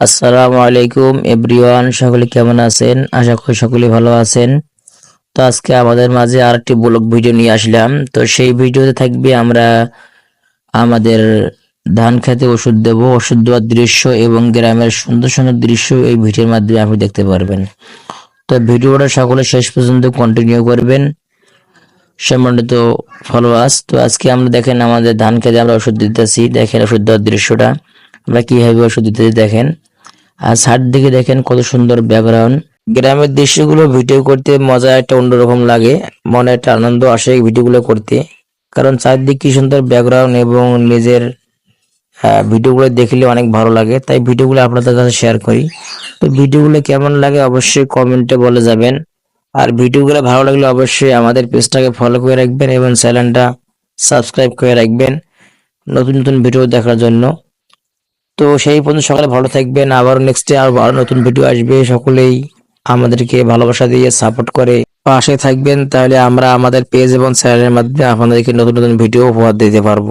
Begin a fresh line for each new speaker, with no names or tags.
আসসালামু আলাইকুম, এভরিওয়ান, সকলে কেমন আছেন? আশা করি সকলে ভালো আছেন। তো আজকে আমাদের মাঝে আরেকটি ব্লগ ভিডিও নিয়ে আসলাম। তো সেই ভিডিওতে থাকবে আমরা আমাদের ধান খেতে ওষুধ দেব, ওষুধ দেওয়ার দৃশ্য এবং গ্রামের সুন্দর সুন্দর দৃশ্য এই ভিডিওর মাধ্যমে আপনি দেখতে পারবেন। তো ভিডিওটা সকলে শেষ পর্যন্ত কন্টিনিউ করবেন। সম্মানিত ফলোয়ার্স তো আজকে আমরা দেখেন আমাদের ধান খেতে আমরা ওষুধ দিতেছি। দেখেন ওষুধ দেওয়ার দৃশ্যটা। আমরা কীভাবে ওষুধ দিতেছি দেখেন। আর সাইড দিকে দেখেন কত সুন্দর ব্যাকগ্রাউন্ড গ্রামের দৃশ্যগুলো ভিডিও করতে মজা একটা অন্যরকম লাগে, মনে একটা আনন্দ আসে ভিডিওগুলো করতে। কারণ চারদিক কি সুন্দর ব্যাকগ্রাউন্ড এবং নিজের ভিডিওগুলো দেখলে অনেক ভালো লাগে, তাই ভিডিওগুলো আপনাদের কাছে শেয়ার করি। তো ভিডিওগুলো কেমন লাগে অবশ্যই কমেন্টে বলে যাবেন। আর ভিডিওগুলো ভালো লাগলে অবশ্যই আমাদের পেজটাকে ফলো করে রাখবেন এবং চ্যানেলটা সাবস্ক্রাইব করে রাখবেন। নতুন নতুন ভিডিও দেখার জন্য। তো সেই পর্যন্ত সকালে ভালো থাকবেন। আবার নেক্সট আর আরও নতুন ভিডিও আসবে। সকলেই আমাদেরকে ভালোবাসা দিয়ে সাপোর্ট করে পাশে থাকবেন। তাহলে আমরা আমাদের পেজ এবং চ্যানেলের মাধ্যমে আপনাদেরকে নতুন নতুন ভিডিও উপহার দিতে পারব।